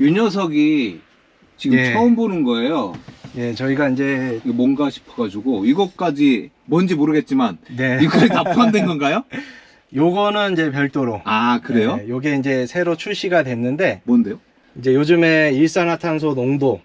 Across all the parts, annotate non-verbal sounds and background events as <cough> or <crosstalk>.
이 녀석이 지금 예. 처음 보는 거예요. 예, 저희가 이제 이게 뭔가 싶어가지고 이것까지 뭔지 모르겠지만 네. <laughs> 이거에 다 포함된 건가요? 요거는 이제 별도로. 아 그래요? 네, 요게 이제 새로 출시가 됐는데 뭔데요? 이제 요즘에 일산화탄소 농도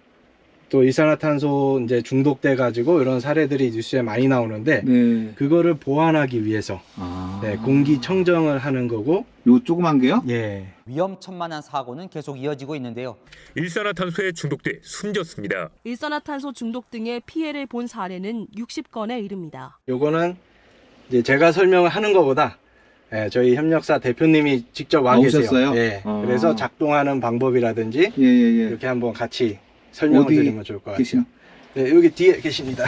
또 일산화탄소 이제 중독돼 가지고 이런 사례들이 뉴스에 많이 나오는데 네. 그거를 보완하기 위해서 아. 네, 공기 청정을 하는 거고 요 조그만 게요? 예. 위험천만한 사고는 계속 이어지고 있는데요. 일산화탄소에 중독돼 숨졌습니다. 일산화탄소 중독 등의 피해를 본 사례는 60건에 이릅니다. 요거는 이제 제가 설명을 하는 것보다 예, 저희 협력사 대표님이 직접 와 아, 계세요. 오셨어요? 예. 아. 그래서 작동하는 방법이라든지 예 예 예. 이렇게 한번 같이 설명을 어디 드리면 좋을 것 같아요. 계신? 네, 여기 뒤에 계십니다.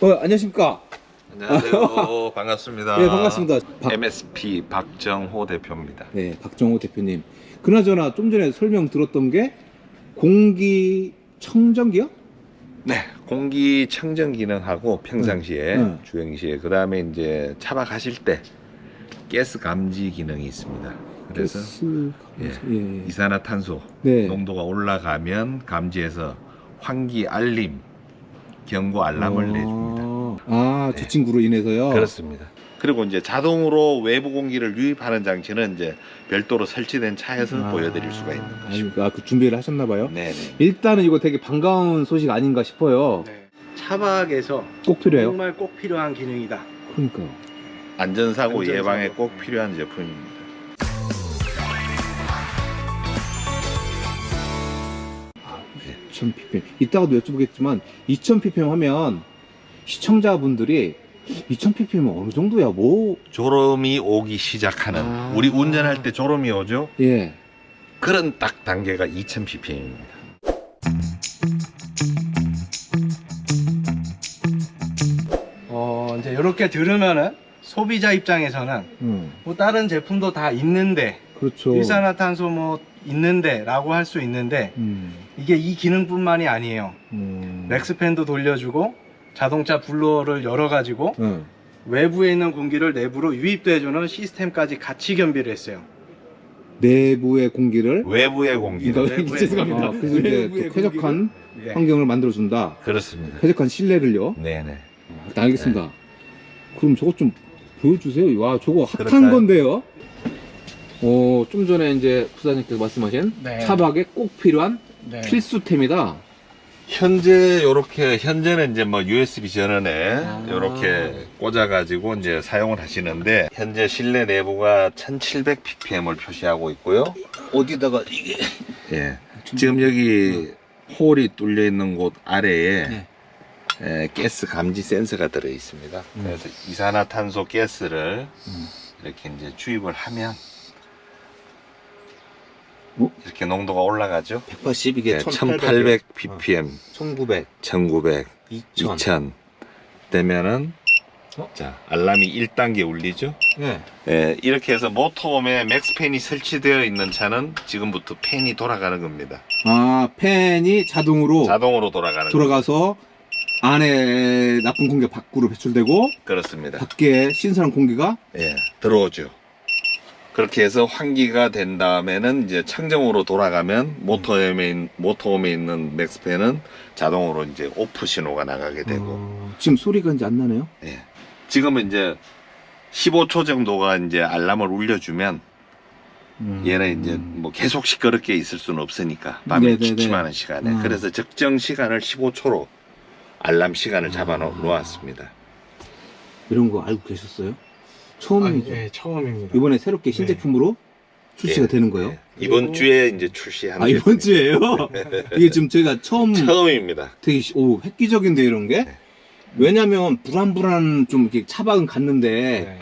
어 안녕하십니까? 안녕하세요. <laughs> 반갑습니다. 네 반갑습니다. 박, MSP 박정호 대표입니다. 네 박정호 대표님. 그나저나 좀 전에 설명 들었던 게 공기 청정기요? 네, 공기 청정 기능하고 평상시에 네. 주행 시에 그다음에 이제 차박하실 때 가스 감지 기능이 있습니다. 그래서 예. 예. 이산화탄소 네. 농도가 올라가면 감지해서 환기 알림 경고 알람을 어. 내줍니다. 아, 저 네. 친구로 인해서요. 그렇습니다. 그리고 이제 자동으로 외부 공기를 유입하는 장치는 이제 별도로 설치된 차에서 아, 보여드릴 수가 있는 것입니다. 아, 그 준비를 하셨나 봐요. 네네. 일단은 이거 되게 반가운 소식 아닌가 싶어요. 네. 차박에서 꼭 필요해요. 정말 꼭 필요한 기능이다. 그러니까. 안전사고 안전사고. 예방에 꼭 필요한 제품입니다. 2000ppm. 이따가도 여쭤보겠지만 2000ppm 하면 시청자분들이 2000ppm 어느 정도야? 뭐 졸음이 오기 시작하는 아. 우리 운전할 때 졸음이 오죠? 예. 그런 딱 단계가 2000ppm입니다. 어, 이제 이렇게 들으면은 소비자 입장에서는 음. 뭐 다른 제품도 다 있는데 그렇죠. 일산화탄소 뭐 있는데라고 할 수 있는데 음. 이게 이 기능뿐만이 아니에요. 음. 렉스팬도 돌려주고 자동차 블로어를 열어 가지고 응. 외부에 있는 공기를 내부로 유입돼 주는 시스템까지 같이 겸비를 했어요. 내부의 공기를 외부의 공기 그러니까 외부의 죄송합니다. 공기를. 그래서 이제 외부의 또 쾌적한 예. 환경을 만들어 준다. 그렇습니다. 쾌적한 실내를요. 네네. 일단 알겠습니다. 그럼 저것 좀 보여주세요. 와, 저거 핫한 그럴까요? 건데요. 어, 좀 전에 이제 부사님께서 말씀하신 네. 차박에 꼭 필요한 네. 필수템이다. 현재 요렇게 현재는 이제 뭐 USB 전원에 아. 요렇게 꽂아 가지고 이제 사용을 하시는데 현재 실내 내부가 1700 ppm을 표시하고 있고요. 어디다가 이게 예. 지금 여기 홀이 뚫려 있는 곳 아래에 네. 에, 가스 감지 센서가 들어 있습니다. 음. 그래서 이산화탄소 가스를 음. 이렇게 이제 주입을 하면 어? 이렇게 농도가 올라가죠. 180 이게 네, 1800 ppm, 1900, 1900, 2000. 2000 되면은 어? 자 알람이 1단계 울리죠. 네. 예, 이렇게 해서 모터홈에 맥스팬이 설치되어 있는 차는 지금부터 팬이 돌아가는 겁니다. 아, 팬이 자동으로 자동으로 돌아가는 돌아가서 안에 나쁜 공기 가 밖으로 배출되고 겁니다. 그렇습니다. 밖에 신선한 공기가 예, 들어오죠. 그렇게 해서 환기가 된 다음에는 이제 청정으로 돌아가면 모터홈에, 있- 모터홈에 있는 맥스팬은 자동으로 이제 오프 신호가 나가게 되고 어, 지금 소리가 이제 안 나네요. 예. 지금은 이제 15초 정도가 이제 알람을 울려주면 음. 얘는 이제 뭐 계속 시끄럽게 있을 수는 없으니까 밤에 네네네. 기침하는 시간에 음. 그래서 적정 시간을 15초로 알람 시간을 잡아 아. 놓았습니다. 이런 거 알고 계셨어요? 처음이죠. 아, 예, 처음입니다. 이번에 새롭게 신제품으로 출시가 예, 되는 거예요. 예. 이번 주에 이제 출시하는 아 이번 주에요? <laughs> 이게 지금 저희가 처음 처음입니다. 되게 시- 오 획기적인데 이런 게 네. 왜냐면 불안불안 좀 이렇게 차박은 갔는데 네.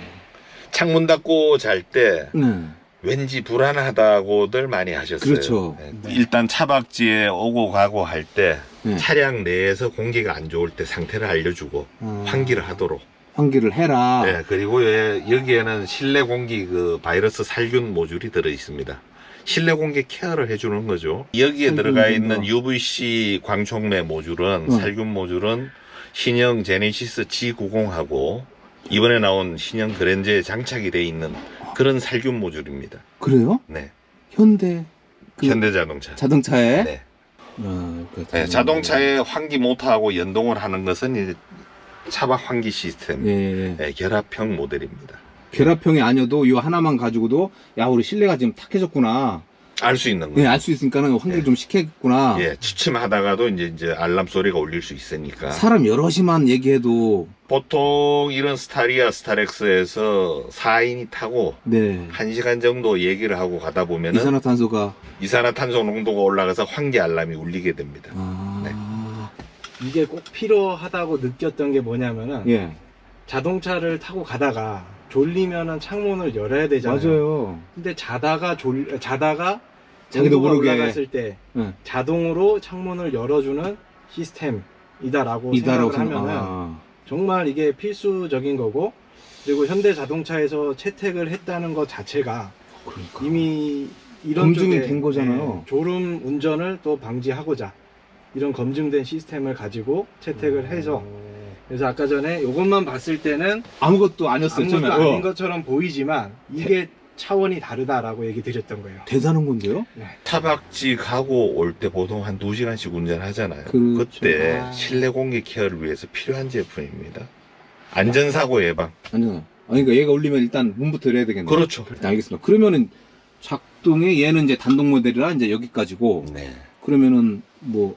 창문 닫고 잘 때 네. 왠지 불안하다고들 많이 하셨어요. 그렇죠. 네. 네. 일단 차박지에 오고 가고 할 때 네. 차량 내에서 공기가 안 좋을 때 상태를 알려주고 아, 환기를 하도록. 환기를 해라. 네, 그리고 예, 여기에는 실내 공기 그 바이러스 살균 모듈이 들어 있습니다. 실내 공기 케어를 해주는 거죠. 여기에 들어가. 있는 UVC 광촉매 모듈은 어. 살균 모듈은 신형 제네시스 G90하고 이번에 나온 신형 그랜저에 장착이 돼 있는 그런 살균 모듈입니다. 그래요? 네. 현대 그 현대 자동차. 자동차에 네. 아, 그 네, 자동차의 환기 모터하고 연동을 하는 것은 이제 차박 환기 시스템 예, 예. 네, 결합형 모델입니다. 결합형이 아니어도 이 하나만 가지고도 야 우리 실내가 지금 탁해졌구나. 알 수 있는 거예요. 예, 알수 있으니까는 환기를 예. 좀 시켰구나. 예, 취침하다가도 이제 이제 알람 소리가 울릴 수 있으니까. 사람 여럿이만 얘기해도 보통 이런 스타리아 스타렉스에서 4인이 타고 네. 1시간 정도 얘기를 하고 가다 보면은 이산화탄소가 이산화탄소 농도가 올라가서 환기 알람이 울리게 됩니다. 아, 이게 꼭 필요하다고 느꼈던 게 뭐냐면은 예, 자동차를 타고 가다가 졸리면은 창문을 열어야 되잖아요. 맞아요. 근데 자다가 졸 자다가 자기도 모르게. 올라갔을 때 예. 자동으로 창문을 열어주는 시스템이다라고 이다라고 생각을 생각. 하면은 아, 정말 이게 필수적인 거고 그리고 현대 자동차에서 채택을 했다는 것 자체가 그러니까. 이미 이런 검증이 쪽에, 된 거잖아요. 네, 졸음 운전을 또 방지하고자 이런 검증된 시스템을 가지고 채택을 해서 그래서 아까 전에 이것만 봤을 때는 아무것도 아니었어요. 아무것도 처음에. 아닌 어. 것처럼 보이지만 이게 차원이 다르다라고 얘기 드렸던 거예요. 대단한 건데요? 타박지 가고 올 때 보통 한 2시간씩 운전하잖아요. 그렇죠. 그때 아. 실내 공기 케어를 위해서 필요한 제품입니다. 안전사고 예방. 아니요. 아니, 그러니까 얘가 울리면 일단 문부터 열어야 되겠네요. 그렇죠. 네, 알겠습니다. 그러면은 작동이 얘는 이제 단독 모델이라 이제 여기까지고 네. 그러면은 뭐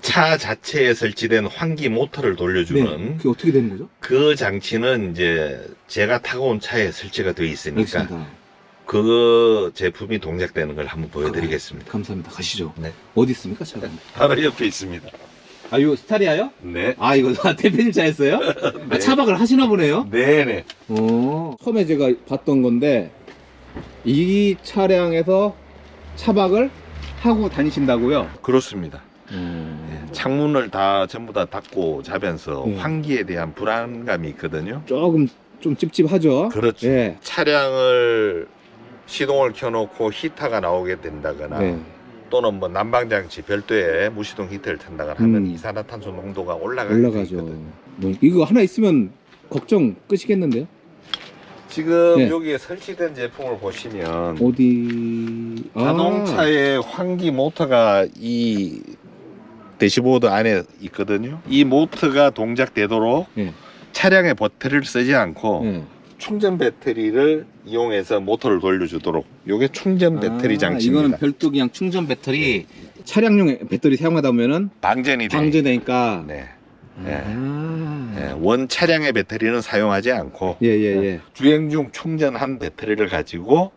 차 자체에 설치된 환기 모터를 돌려주는 네, 그게 어떻게 되는 거죠? 그 장치는 이제 제가 타고 온 차에 설치가 되어 있으니까 알겠습니다. 그 제품이 동작되는 걸 한번 보여드리겠습니다. 감사합니다. 가시죠. 네. 어디 있습니까, 차가? 바로 옆에 있습니다. 아, 이거 스타리아요? 네. 아, 이거 다 대표님 차였어요? <laughs> 아, 차박을 하시나 보네요? 네네. 어. 처음에 제가 봤던 건데, 이 차량에서 차박을 하고 다니신다고요? 그렇습니다. 음. 창문을 다 전부 다 닫고 자면서 네. 환기에 대한 불안감이 있거든요. 조금 좀 찝찝하죠? 그렇죠. 예. 차량을 시동을 켜놓고 히터가 나오게 된다거나 네. 또는 뭐 난방장치 별도의 무시동 히터를 탄다거나 하면 음. 이산화탄소 농도가 올라가게 올라가죠. 되거든요. 뭐, 이거 하나 있으면 걱정 끝이겠는데요? 지금 네. 여기에 설치된 제품을 보시면 어디, 아. 자동차의 환기 모터가 이 대시보드 안에 있거든요. 이 모터가 동작되도록 예. 차량의 배터리를 쓰지 않고 예. 충전 배터리를 이용해서 모터를 돌려주도록 이게 충전 배터리 아, 장치입니다. 이거는 별도 그냥 충전 배터리 차량용 배터리 사용하다 보면은 방전이 돼. 방전되니까. 네. 예. 아. 예, 원 차량의 배터리는 사용하지 않고 예, 예, 예. 주행 중 충전한 배터리를 가지고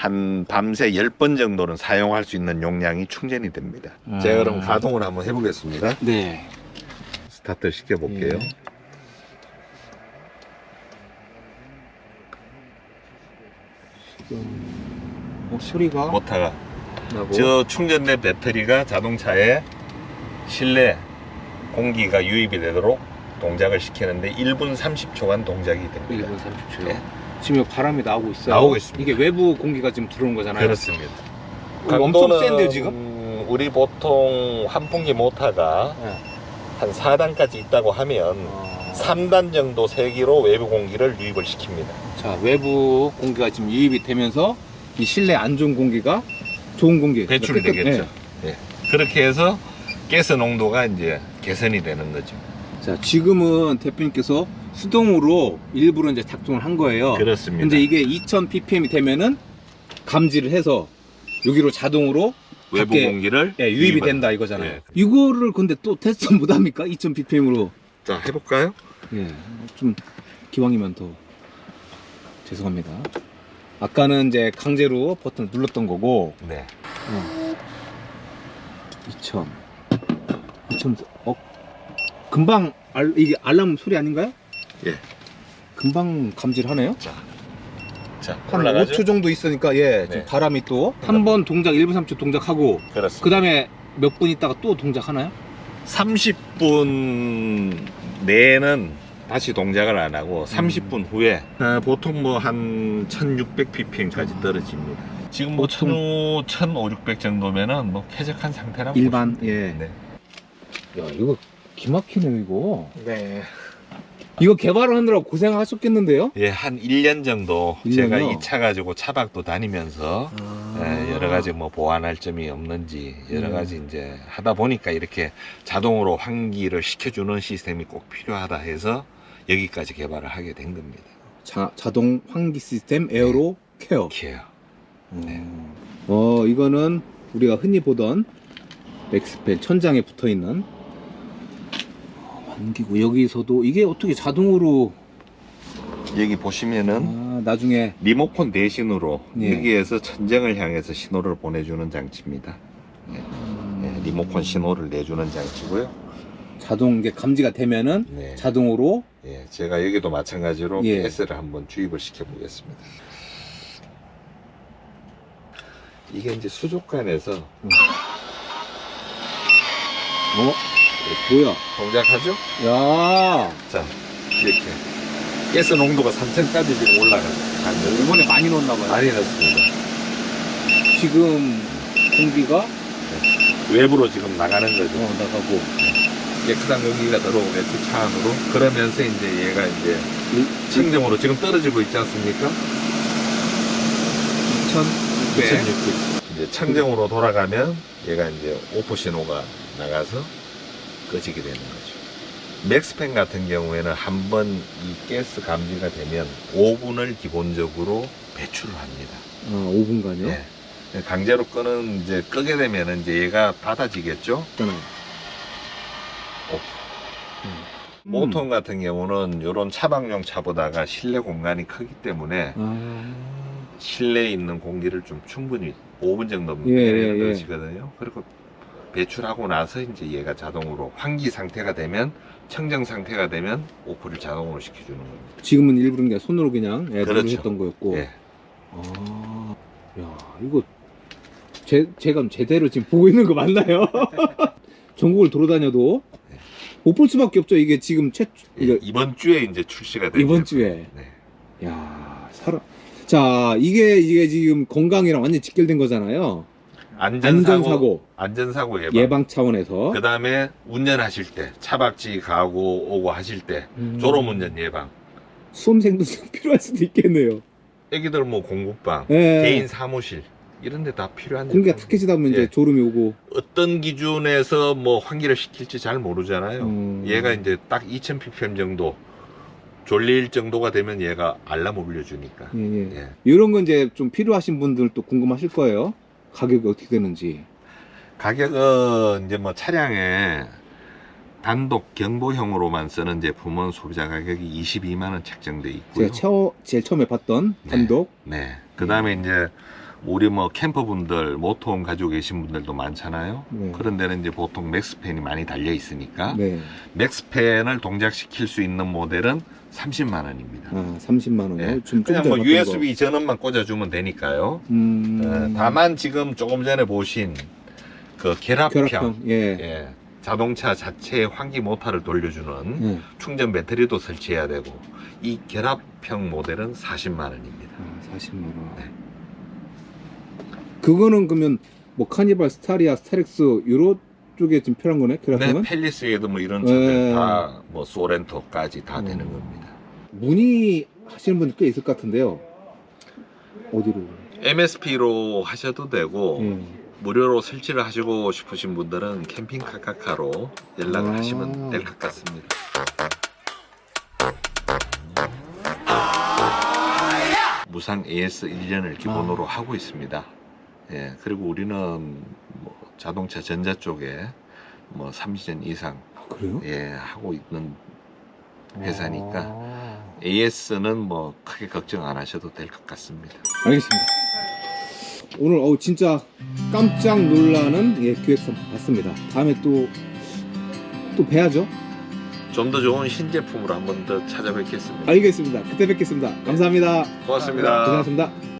한 밤새 10번 정도는 사용할 수 있는 용량이 충전이 됩니다. 아. 제가 그럼 가동을 한번 해보겠습니다. 네. 스타트 시켜볼게요. 예. 어, 소리가 모터가 나고. 저 충전된 배터리가 자동차에 실내 공기가 유입이 되도록 동작을 시키는데 1분 30초간 동작이 됩니다. 1분 30초. 예. 지금 여기 바람이 나오고 있어요. 나오고 있습니다. 이게 외부 공기가 지금 들어온 거잖아요. 그렇습니다. 이거 엄청 센데요, 지금? 음, 우리 보통 환풍기 모터가 네. 한 4단까지 있다고 하면 어, 3단 정도 세기로 외부 공기를 유입을 시킵니다. 자, 외부 공기가 지금 유입이 되면서 이 실내 안 좋은 공기가 좋은 공기 배출이 깨끗- 되겠죠. 예. 예. 그렇게 해서 가스 농도가 이제 개선이 되는 거죠. 자, 지금은 대표님께서 수동으로 일부러 이제 작동을 한 거예요. 그렇습니다. 근데 이게 2000 ppm이 되면은 감지를 해서 여기로 자동으로 외부 밖에, 공기를 예, 유입이 유입을- 된다 이거잖아요. 예. 이거를 근데 또 테스트 못 합니까? 2000 ppm으로. 자 해볼까요? 예. 좀 기왕이면 더 죄송합니다. 아까는 이제 강제로 버튼을 눌렀던 거고 네. 2000 2000 어 금방 알, 이게 알람 소리 아닌가요? 예. 금방 감지를 하네요. 자한 올라가죠. 5초 정도 있으니까 예, 네. 바람이 또 한 번 동작 1분 3초 동작하고 그렇습니다. 그 다음에 몇 분 있다가 또 동작하나요? 30분 내에는 다시 동작을 안 하고 30분 후에 어, 보통 뭐 한 1600 ppm까지 떨어집니다. 지금 뭐 보통- 1500, 1500 정도면은 뭐 쾌적한 상태라고 일반 보시면 예. 돼요. 네. 야 이거 기막히네요 이거. 네. 이거 개발을 하느라 고생하셨겠는데요? 예, 한 1년 정도 1년이요? 제가 이 차 가지고 차박도 다니면서 아. 예, 여러 가지 뭐 보완할 점이 없는지 여러 음. 가지 이제 하다 보니까 이렇게 자동으로 환기를 시켜주는 시스템이 꼭 필요하다 해서 여기까지 개발을 하게 된 겁니다. 자, 자동 환기 시스템 에어로 케어. 케어. 네. 어, 이거는 우리가 흔히 보던 맥스팬 천장에 붙어 있는 환기구. 여기서도 이게 어떻게 자동으로 여기 보시면은 아, 나중에 리모컨 대신으로 예. 여기에서 천정을 향해서 신호를 보내주는 장치입니다. 예, 리모컨 신호를 내주는 장치고요. 자동 이게 감지가 되면은 네. 자동으로 예, 제가 여기도 마찬가지로 예. 가스를 한번 주입을 시켜 보겠습니다. 이게 이제 수족관에서 어? 뭐야? 동작하죠? 야, 자, 이렇게 가스 농도가 3천까지 지금 올라갔어요. 이번에 많이 넣었나 봐요. 많이 넣습니다. 지금 공기가 외부로 지금 나가는 거죠. 어, 나가고 깨끗한 공기가 들어오겠죠, 차 안으로. 그러면서 이제 얘가 이제 청정으로 지금 떨어지고 있지 않습니까? 2,600. 2600. 이제 청정으로 돌아가면 얘가 이제 오프 신호가 나가서 꺼지게 되는 거죠. 맥스팬 같은 경우에는 한 번 이 가스 감지가 되면 5분을 기본적으로 배출을 합니다. 아, 5분간요? 예. 강제로 끄는 이제 끄게 되면 이제 얘가 닫아지겠죠. 오프. 음. 모톤 같은 경우는 이런 차박용 차보다가 실내 공간이 크기 때문에 아, 실내에 있는 공기를 좀 충분히 5분 정도 예, 예, 예. 내려지거든요. 그리고 배출하고 나서 이제 얘가 자동으로 환기 상태가 되면 청정 상태가 되면 오프를 자동으로 시켜주는 겁니다. 지금은 일부러 그냥 손으로 그냥 예, 그렇죠. 누르셨던 거였고. 예. 아, 야, 이거 제, 제가 제대로 지금 보고 있는 거 맞나요? <laughs> 전국을 돌아다녀도 네. 못볼 수밖에 없죠. 이게 지금 최 예, 이거 이번 주에 이제 출시가 되죠. 이번 주에. 네. 야, 사람. 자, 이게 이게 지금 건강이랑 완전 직결된 거잖아요. 안전사고, 안전사고 예방. 예방 차원에서 그 다음에 운전하실 때, 차박지 가고 오고 하실 때, 음. 졸음운전 예방. 수험생도 좀 <laughs> 필요할 수도 있겠네요. 애기들 뭐 공부방, 예. 개인 사무실 이런 데 다 필요한 공기가 제품입니다. 탁해지다 보면 이제 예. 졸음이 오고. 어떤 기준에서 뭐 환기를 시킬지 잘 모르잖아요. 음. 얘가 이제 딱 2000ppm 정도 졸릴 정도가 되면 얘가 알람을 울려주니까. 예, 예. 예. 이런 건 이제 좀 필요하신 분들도 궁금하실 거예요. 가격이 어떻게 되는지. 가격은 이제 뭐 차량에 단독 경보형으로만 쓰는 제품은 소비자 가격이 22만 원 책정돼 있고요. 제가 처, 제일 처음에 봤던 네. 단독. 네. 그다음에 이제 우리 뭐 캠퍼분들 모tor홈 가지고 계신 분들도 많잖아요. 네. 그런 데는 이제 보통 맥스팬이 많이 달려 있으니까 네. 맥스팬을 동작시킬 수 있는 모델은 30만 원입니다. 아, 30만 원이요. 네. 좀 그냥 좀뭐 USB 전원만 꽂아주면 되니까요. 거. 음. 어, 다만 지금 조금 전에 보신 그 결합형, 결합형. 예. 예, 자동차 자체의 환기 모터를 돌려주는 예. 충전 배터리도 설치해야 되고 이 결합형 모델은 40만 원입니다. 아, 40만 원. 네. 그거는 그러면 뭐 카니발, 스타리아, 스타렉스 요런 쪽에 지금 필요한 거네. 네, 결합형은 펠리스에도 뭐 이런 예. 차들 다 뭐 소렌토까지 다 되는 음. 겁니다. 문의 하시는 분들 꽤 있을 것 같은데요. 어디로? MSP로 하셔도 되고 예. 무료로 설치를 하시고 싶으신 분들은 캠핑 카카카로 연락을 아. 하시면 될 것 같습니다. 무상 AS 1년을 기본으로 하고 있습니다. 예, 그리고 우리는 뭐 자동차 전자 쪽에 뭐 3년 이상 아, 그래요? 예, 하고 있는 회사니까 아. AS는 뭐 크게 걱정 안 하셔도 될 것 같습니다. 알겠습니다. 오늘 어우 진짜 깜짝 놀라는 예, 기획서 봤습니다. 다음에 또 또 뵈야죠. 좀 더 좋은 신제품으로 한 번 더 찾아뵙겠습니다. 알겠습니다. 그때 뵙겠습니다. 감사합니다. 고맙습니다. 고생하셨습니다.